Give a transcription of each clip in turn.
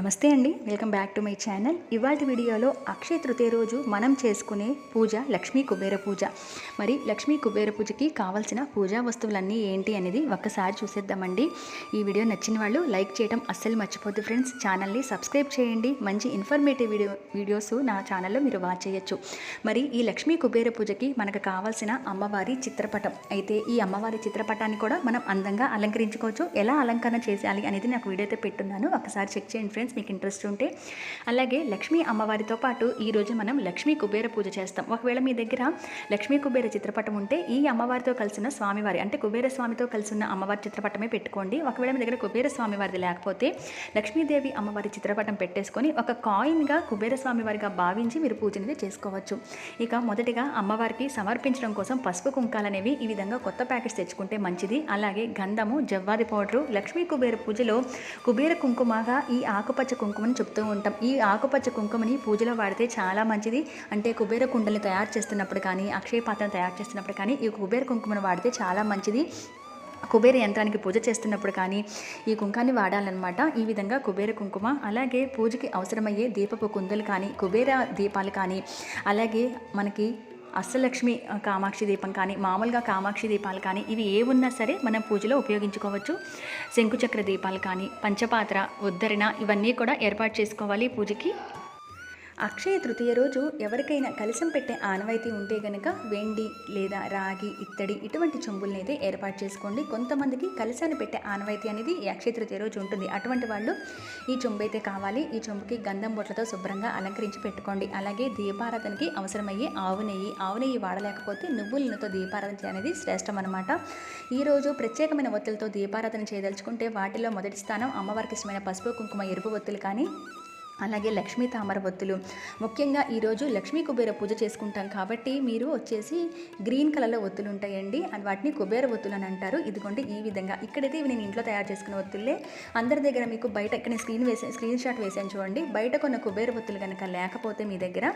నమస్తే అండి. Welcome back to my channel. ఇవాటి వీడియోలో అక్షయ తృతీయ రోజు మనం చేసుకునే పూజ లక్ష్మీ కుబేర పూజ. మరి లక్ష్మీ కుబేర పూజకి కావాల్సిన పూజా వస్తువులన్నీ ఏంటి అనేది ఒక్కసారి చూసేద్దామండి. ఈ వీడియో నచ్చిన వాళ్ళు లైక్ చేయడం అస్సలు మర్చిపోద్దు ఫ్రెండ్స్. ఛానల్ని సబ్స్క్రైబ్ చేయండి. మంచి ఇన్ఫర్మేటివ్ వీడియో వీడియోస్ నా ఛానల్లో మీరు వాచ్ చేయొచ్చు. మరి ఈ లక్ష్మీ కుబేర పూజకి మనకు కావాల్సిన అమ్మవారి చిత్రపటం. అయితే ఈ అమ్మవారి చిత్రపటాన్ని కూడా మనం అందంగా అలంకరించుకోవచ్చు. ఎలా అలంకరణ చేయాలి అనేది నాకు వీడియో అయితే పెట్టున్నాను. ఒకసారి చెక్ చేయండి ఫ్రెండ్స్. మీకు ఇంట్రెస్ట్ ఉంటే అలాగే లక్ష్మీ అమ్మవారితో పాటు ఈరోజు మనం లక్ష్మీ కుబేర పూజ చేస్తాం. ఒకవేళ మీ దగ్గర లక్ష్మీ కుబేర చిత్రపటం ఉంటే ఈ అమ్మవారితో కలిసిన స్వామివారి అంటే కుబేర స్వామితో కలిసిన అమ్మవారి చిత్రపటమే పెట్టుకోండి. ఒకవేళ మీ దగ్గర కుబేర స్వామివారిది లేకపోతే లక్ష్మీదేవి అమ్మవారి చిత్రపటం పెట్టేసుకొని ఒక కాయిన్గా కుబేర స్వామివారిగా భావించి మీరు పూజ అనేది చేసుకోవచ్చు. ఇక మొదటిగా అమ్మవారికి సమర్పించడం కోసం పసుపు కుంకాలు అనేవి ఈ విధంగా కొత్త ప్యాకెట్స్ తెచ్చుకుంటే మంచిది. అలాగే గంధము జవ్వాది పౌడరు లక్ష్మీ కుబేర పూజలో కుబేర కుంకుమగా ఈ ఆకుపచ్చ కుంకుమని చెప్తూ ఉంటాం. ఈ ఆకుపచ్చ కుంకుమని పూజలో వాడితే చాలా మంచిది. అంటే కుబేర కుండల్ని తయారు చేస్తున్నప్పుడు కానీ అక్షయ పాత్రను తయారు చేస్తున్నప్పుడు కానీ ఈ కుబేర కుంకుమను వాడితే చాలా మంచిది. కుబేర యంత్రానికి పూజ చేస్తున్నప్పుడు కానీ ఈ కుంకాన్ని వాడాలన్నమాట. ఈ విధంగా కుబేర కుంకుమ అలాగే పూజకి అవసరమయ్యే దీపపు కుందలు కానీ కుబేర దీపాలు కానీ అలాగే మనకి అష్టలక్ష్మి కామాక్షి దీపం కానీ మామూలుగా కామాక్షి దీపాలు కానీ ఇవి ఏ ఉన్నా సరే మనం పూజలో ఉపయోగించుకోవచ్చు. శంకుచక్ర దీపాలు కానీ పంచపాత్ర ఉద్ధరణ ఇవన్నీ కూడా ఏర్పాటు చేసుకోవాలి పూజకి. అక్షయ తృతీయ రోజు ఎవరికైనా కలశం పెట్టే ఆనవాయితీ ఉంటే గనక వెండి లేదా రాగి ఇత్తడి ఇటువంటి చెంబుల్ని అయితే ఏర్పాటు చేసుకోండి. కొంతమందికి కలశాన్ని పెట్టే ఆనవాయితీ అనేది ఈ అక్షయ తృతీయ రోజు ఉంటుంది. అటువంటి వాళ్ళు ఈ చెంబు అయితే కావాలి. ఈ చెంబుకి గంధం బొట్లతో శుభ్రంగా అలంకరించి పెట్టుకోండి. అలాగే దీపారాధనకి అవసరమయ్యే ఆవు నెయ్యి. ఆవు నెయ్యి వాడలేకపోతే నువ్వుల నూనెతో దీపారాధన అనేది శ్రేష్టం అనమాట ఈరోజు ప్రత్యేకమైన ఒత్తులతో దీపారాధన చేయదలుచుకుంటే వాటిలో మొదటి స్థానం అమ్మవారికి ఇష్టమైన పసుపు కుంకుమ ఎరుపు ఒత్తులు కానీ అలాగే లక్ష్మీ తామర ఒత్తులు ముఖ్యంగా ఈరోజు లక్ష్మీ కుబేర పూజ చేసుకుంటాం కాబట్టి మీరు వచ్చేసి గ్రీన్ కలర్లో ఒత్తులు ఉంటాయండి అండ్ వాటిని కుబేర ఒత్తులు అని అంటారు. ఇదిగోండి ఈ విధంగా. ఇక్కడైతే ఇవి నేను ఇంట్లో తయారు చేసుకున్న ఒత్తులే అందరి దగ్గర మీకు బయట ఇక్కడ స్క్రీన్ వేసే స్క్రీన్ షాట్ వేసాను చూడండి. బయట కొన్న కుబేర ఒత్తులు కనుక లేకపోతే మీ దగ్గర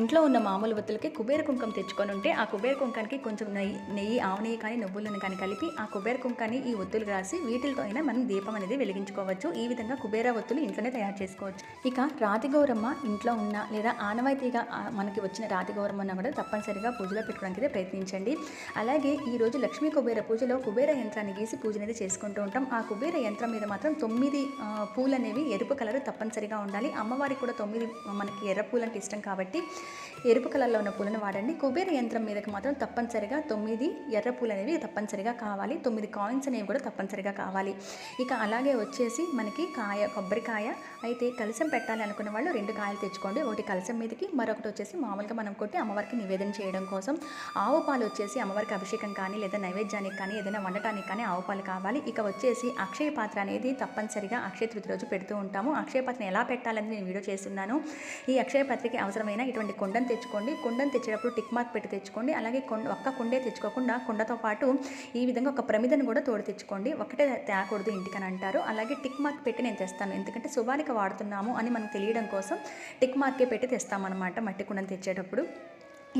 ఇంట్లో ఉన్న మామూలు ఒత్తులకి కుబేర కుంకం తెచ్చుకొని ఉంటే ఆ కుబేర కుంకానికి కొంచెం నెయ్యి నెయ్యి ఆవు నెయ్యి కానీ నువ్వులను కానీ కలిపి ఆ కుబేర కుంకాన్ని ఈ ఒత్తులు రాసి వీటితో అయినా మనం దీపం అనేది వెలిగించుకోవచ్చు. ఈ విధంగా కుబేర ఒత్తులు ఇంట్లోనే తయారు చేసుకోవచ్చు. ఇక రాతి గౌరమ్మ ఇంట్లో ఉన్న లేదా ఆనవాయితీగా మనకి వచ్చిన రాతి గౌరమ్మ కూడా తప్పనిసరిగా పూజలో పెట్టుకోవడానికి అయితే ప్రయత్నించండి. అలాగే ఈ రోజు లక్ష్మీ కుబేర పూజలో కుబేర యంత్రాన్ని గీసి పూజ అనేది చేసుకుంటూ ఉంటాం. ఆ కుబేర యంత్రం మీద మాత్రం తొమ్మిది పూలు అనేవి ఎరుపు కలర్ తప్పనిసరిగా ఉండాలి. అమ్మవారికి కూడా తొమ్మిది మనకి ఎర్ర పూలు అంటే ఇష్టం కాబట్టి ఎరుపు కలర్లో ఉన్న పూలను వాడండి. కుబేర యంత్రం మీదకి మాత్రం తప్పనిసరిగా తొమ్మిది ఎర్ర పూలు అనేవి తప్పనిసరిగా కావాలి. తొమ్మిది కాయిన్స్ అనేవి కూడా తప్పనిసరిగా కావాలి. ఇక అలాగే వచ్చేసి మనకి కాయ కొబ్బరికాయ అయితే కలసం పెట్టాలి అనుకున్న వాళ్ళు రెండు కాయలు తెచ్చుకోండి. ఒకటి కలసం మీదకి మరొకటి వచ్చేసి మామూలుగా మనం కొట్టి అమ్మవారికి నివేదన చేయడం కోసం. ఆవు పాలు వచ్చేసి అమ్మవారికి అభిషేకం కానీ లేదా నైవేద్యానికి కానీ ఏదైనా వండటానికి కానీ ఆవు పాలు కావాలి. ఇక వచ్చేసి అక్షయ పాత్ర అనేది తప్పనిసరిగా అక్షయ తృతి రోజు పెడుతూ ఉంటాము. అక్షయ పాత్రను ఎలా పెట్టాలని నేను వీడియో చేస్తున్నాను. ఈ అక్షయ పాత్రకి అవసరమైన ఇటువంటి కుండను తెచ్చుకోండి. కుండను తెచ్చేటప్పుడు టిక్ మార్క్ పెట్టి తెచ్చుకోండి. అలాగే కొండ ఒక్క కుండే తెచ్చుకోకుండా కుండతో పాటు ఈ విధంగా ఒక ప్రమిదను కూడా తోడు తెచ్చుకోండి. ఒకటే తేకూడదు ఇంటికని అంటారు. అలాగే టిక్ మార్క్ పెట్టి నేను తెస్తాను. ఎందుకంటే శుభానికి వాడుతున్నాము అని మనం తెలియడం కోసం టిక్ మార్కే పెట్టి తెస్తామన్నమాట మట్టి కుండను తెచ్చేటప్పుడు.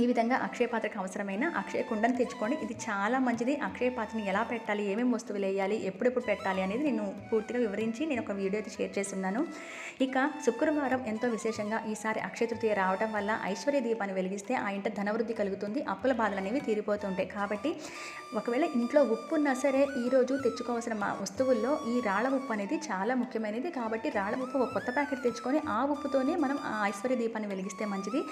ఈ విధంగా అక్షయ పాత్రకు అవసరమైన అక్షయ కుండను తెచ్చుకోండి. ఇది చాలా మంచిది. అక్షయ పాత్రని ఎలా పెట్టాలి? ఏమేమి వస్తువులు వేయాలి? ఎప్పుడెప్పుడు పెట్టాలి? అనేది నేను పూర్తిగా వివరించి నేను ఒక వీడియో అయితే షేర్ చేస్తున్నాను. ఇక శుక్రవారం ఎంతో విశేషంగా ఈసారి అక్షయ తృతీయ రావడం వల్ల ఐశ్వర్య దీపాన్ని వెలిగిస్తే ఆ ఇంట ధనవృద్ధి కలుగుతుంది. అప్పుల బాధలు అనేవి తీరిపోతుంటాయి. కాబట్టి ఒకవేళ ఇంట్లో ఉప్పు ఉన్నా సరే ఈరోజు తెచ్చుకోవాల్సిన మా వస్తువుల్లో ఈ రాళ్ళ ఉప్పు అనేది చాలా ముఖ్యమైనది. కాబట్టి రాళ్ళ ఉప్పు ఒక కొత్త ప్యాకెట్ తెచ్చుకొని ఆ ఉప్పుతోనే మనం ఆ ఐశ్వర్య దీపాన్ని వెలిగిస్తే మంచిది.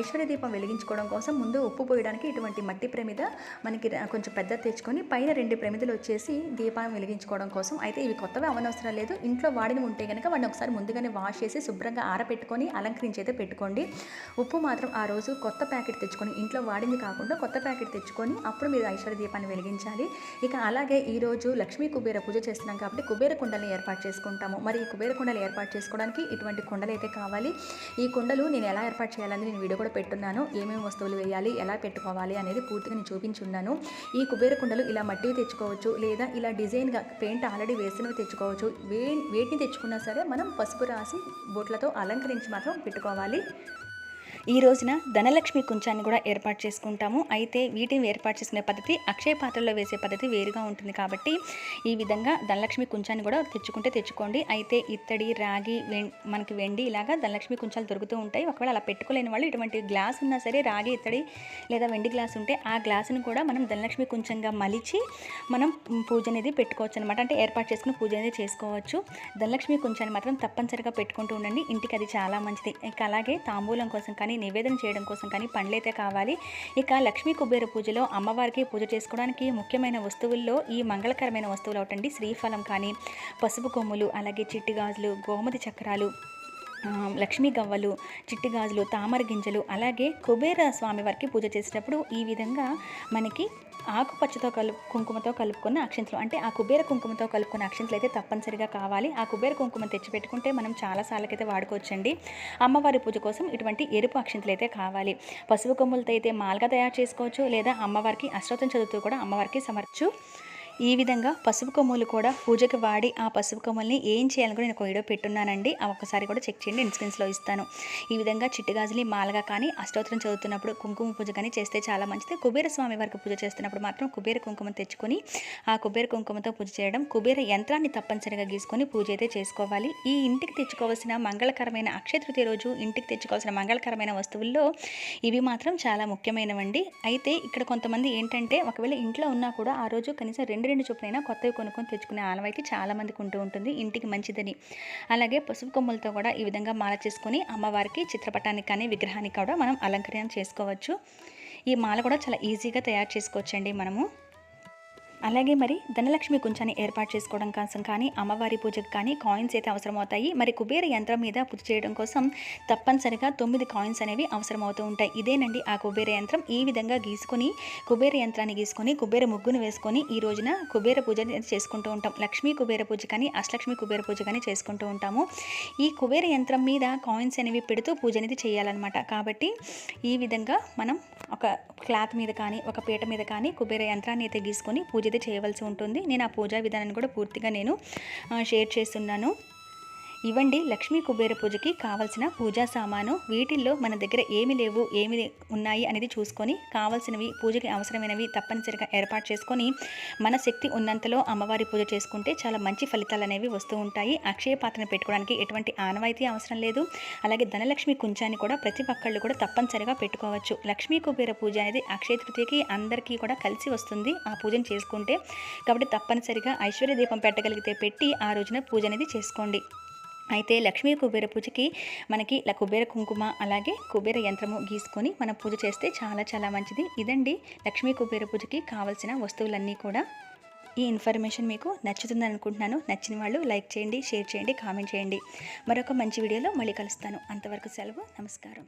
ఐశ్వర్య దీపం వెలిగించుకోవడం కోసం ముందు ఉప్పు పోయడానికి ఇటువంటి మట్టి ప్రమిద మనకి కొంచెం పెద్ద తెచ్చుకొని పైన రెండు ప్రమిదలు వచ్చేసి దీపాన్ని వెలిగించుకోవడం కోసం. అయితే ఇవి కొత్తవి అవనవసరం లేదు. ఇంట్లో వాడిని ఉంటే కనుక వాడిని ఒకసారి ముందుగానే వాష్ చేసి శుభ్రంగా ఆరబెట్టుకొని అలంకరించి అయితే పెట్టుకోండి. ఉప్పు మాత్రం ఆ రోజు కొత్త ప్యాకెట్ తెచ్చుకొని ఇంట్లో వాడింది కాకుండా కొత్త ప్యాకెట్ తెచ్చుకొని అప్పుడు మీరు ఐశ్వర్య దీపాన్ని వెలిగించాలి. ఇక అలాగే ఈరోజు లక్ష్మీ కుబేర పూజ చేస్తున్నాం కాబట్టి కుబేర కుండల్ని ఏర్పాటు చేసుకుంటాము. మరి ఈ కుబేర కుండలు ఏర్పాటు చేసుకోవడానికి ఇటువంటి కుండలు అయితే కావాలి. ఈ కుండలు నేను ఎలా ఏర్పాటు చేయాలని నేను వీడియో కూడా పెట్టున్నాను. ఏమేమి వస్తువులు వేయాలి ఎలా పెట్టుకోవాలి అనేది పూర్తిగా నేను చూపించున్నాను. ఈ కుబేర కుండలు ఇలా మట్టివి తెచ్చుకోవచ్చు లేదా ఇలా డిజైన్గా పెయింట్ ఆల్రెడీ వేసినవి తెచ్చుకోవచ్చు. వే వేటిని తెచ్చుకున్నా సరే మనం పసుపు రాసి బొట్లతో అలంకరించి మాత్రం పెట్టుకోవాలి. ఈ రోజున ధనలక్ష్మి కుంచాన్ని కూడా ఏర్పాటు చేసుకుంటాము. అయితే వీటిని ఏర్పాటు చేసుకునే పద్ధతి అక్షయ పాత్రలో వేసే పద్ధతి వేరుగా ఉంటుంది కాబట్టి ఈ విధంగా ధనలక్ష్మి కుంచాన్ని కూడా తెచ్చుకుంటే తెచ్చుకోండి. అయితే ఇత్తడి రాగి వెం- మనకి వెండి ఇలాగా ధనలక్ష్మి కుంచాలు దొరుకుతూ ఉంటాయి. ఒకవేళ అలా పెట్టుకోలేని వాళ్ళు ఇటువంటి గ్లాస్ ఉన్నా సరే రాగి ఇత్తడి లేదా వెండి గ్లాస్ ఉంటే ఆ గ్లాసును కూడా మనం ధనలక్ష్మి కుంచంగా మలిచి మనం పూజ అనేది పెట్టుకోవచ్చు అనమాట అంటే ఏర్పాటు చేసుకుని పూజ అనేది చేసుకోవచ్చు. ధనలక్ష్మి కుంచాన్ని మాత్రం తప్పనిసరిగా పెట్టుకుంటూ ఉండండి. ఇంటికి అది చాలా మంచిది. ఇంకా అలాగే తాంబూలం కోసం కానీ నివేదన చేయడం కోసం కానీ పండ్లైతే కావాలి. ఇక లక్ష్మీ కుబేర పూజలో అమ్మవారికి పూజ చేసుకోవడానికి ముఖ్యమైన వస్తువుల్లో ఈ మంగళకరమైన వస్తువులు ఒకటండి. శ్రీఫలం కానీ పసుపు కొమ్ములు అలాగే చిట్టి గాజులు గోమతి చక్రాలు లక్ష్మీ గవ్వలు చిట్టి గాజులు తామర గింజలు అలాగే కుబేర స్వామి వారికి పూజ చేసేటప్పుడు ఈ విధంగా మనకి ఆకుపచ్చతో కలు కుంకుమతో కలుపుకున్న అక్షంతలు. అంటే ఆ కుబేర కుంకుమతో కలుపుకున్న అక్షంతలు అయితే తప్పనిసరిగా కావాలి. ఆ కుబేర కుంకుమ తెచ్చిపెట్టుకుంటే మనం చాలా సార్లకైతే వాడుకోవచ్చండి. అమ్మవారి పూజ కోసం ఇటువంటి ఎరుపు అక్షంతలు అయితే కావాలి. పసుపు కొమ్ములతో అయితే మాల్గా తయారు చేసుకోవచ్చు. లేదా అమ్మవారికి అష్టోత్తరం చదువుతూ కూడా అమ్మవారికి సమర్చు ఈ విధంగా పసుపు కొమ్ములు కూడా పూజకి వాడి ఆ పసుపు కొమ్ముల్ని ఏం చేయాలని కూడా నేను ఒక వీడియో పెట్టున్నానండి. ఆ ఒక్కసారి కూడా చెక్ చేయండి ఇన్స్క్రీన్స్లో ఇస్తాను. ఈ విధంగా చిట్టుగాజులు మాలగా కానీ అష్టోత్తరం చదువుతున్నప్పుడు కుంకుమ పూజ కానీ చేస్తే చాలా మంచిది. కుబేర స్వామి వారికి పూజ చేస్తున్నప్పుడు మాత్రం కుబేర కుంకుమ తెచ్చుకొని ఆ కుబేర కుంకుమతో పూజ చేయడం కుబేర యంత్రాన్ని తప్పనిసరిగా గీసుకొని పూజ అయితే చేసుకోవాలి. ఈ ఇంటికి తెచ్చుకోవాల్సిన మంగళకరమైన అక్షయ తృతీయ రోజు ఇంటికి తెచ్చుకోవాల్సిన మంగళకరమైన వస్తువుల్లో ఇవి మాత్రం చాలా ముఖ్యమైనవండి. అయితే ఇక్కడ కొంతమంది ఏంటంటే ఒకవేళ ఇంట్లో ఉన్నా కూడా ఆ రోజు కనీసం రెండు రెండు చొప్పునైనా కొత్తవి కొనుక్కొని తెచ్చుకునే ఆనవాయితీ చాలామందికి ఉంటూ ఉంటుంది. ఇంటికి మంచిదని. అలాగే పసుపు కొమ్ములతో కూడా ఈ విధంగా మాల చేసుకొని అమ్మవారికి చిత్రపటానికి కానీ విగ్రహానికి కూడా మనం అలంకరణ చేసుకోవచ్చు. ఈ మాల కూడా చాలా ఈజీగా తయారు చేసుకోవచ్చండి మనము. అలాగే మరి ధనలక్ష్మి కుంచాన్ని ఏర్పాటు చేసుకోవడం కోసం కానీ అమ్మవారి పూజకు కానీ కాయిన్స్ అయితే అవసరమవుతాయి. మరి కుబేర యంత్రం మీద పూజ చేయడం కోసం తప్పనిసరిగా తొమ్మిది కాయిన్స్ అనేవి అవసరమవుతూ ఉంటాయి. ఇదేనండి ఆ కుబేర యంత్రం. ఈ విధంగా గీసుకొని కుబేర యంత్రాన్ని గీసుకొని కుబేర ముగ్గును వేసుకొని ఈ రోజున కుబేర పూజ అనేది చేసుకుంటూ ఉంటాం. లక్ష్మీ కుబేర పూజ కానీ అష్టలక్ష్మి కుబేర పూజ కానీ చేసుకుంటూ ఉంటాము. ఈ కుబేర యంత్రం మీద కాయిన్స్ అనేవి పెడుతూ పూజ అనేది చేయాలన్నమాట. కాబట్టి ఈ విధంగా మనం ఒక క్లాత్ మీద కానీ ఒక పీట మీద కానీ కుబేర యంత్రాన్ని అయితే గీసుకొని పూజ అయితే చేయవలసి ఉంటుంది. నేను ఆ పూజా విధానాన్ని కూడా పూర్తిగా నేను షేర్ చేస్తున్నాను. ఇవ్వండి. లక్ష్మీ కుబేర పూజకి కావాల్సిన పూజా సామాను వీటిల్లో మన దగ్గర ఏమి లేవు ఏమి ఉన్నాయి అనేది చూసుకొని కావాల్సినవి పూజకి అవసరమైనవి తప్పనిసరిగా ఏర్పాటు చేసుకొని మన శక్తి ఉన్నంతలో అమ్మవారి పూజ చేసుకుంటే చాలా మంచి ఫలితాలు అనేవి వస్తూ ఉంటాయి. అక్షయ పాత్రను పెట్టుకోవడానికి ఎటువంటి ఆనవాయితీ అవసరం లేదు. అలాగే ధనలక్ష్మి కుంచాన్ని కూడా ప్రతి ఒక్కళ్ళు కూడా తప్పనిసరిగా పెట్టుకోవచ్చు. లక్ష్మీ కుబేర పూజ అనేది అక్షయ తృతీయకి అందరికీ కూడా కలిసి వస్తుంది ఆ పూజను చేసుకుంటే. కాబట్టి తప్పనిసరిగా ఐశ్వర్య దీపం పెట్టగలిగితే పెట్టి ఆ రోజున పూజ అనేది చేసుకోండి. అయితే లక్ష్మీ కుబేర పూజకి మనకి ఇలా కుబేర కుంకుమ అలాగే కుబేర యంత్రము గీసుకొని మనం పూజ చేస్తే చాలా చాలా మంచిది. ఇదండి లక్ష్మీ కుబేర పూజకి కావాల్సిన వస్తువులన్నీ కూడా. ఈ ఇన్ఫర్మేషన్ మీకు నచ్చుతుందని అనుకుంటున్నాను. నచ్చిన వాళ్ళు లైక్ చేయండి షేర్ చేయండి కామెంట్ చేయండి. మరొక మంచి వీడియోలో మళ్ళీ కలుస్తాను. అంతవరకు సెలవు నమస్కారం.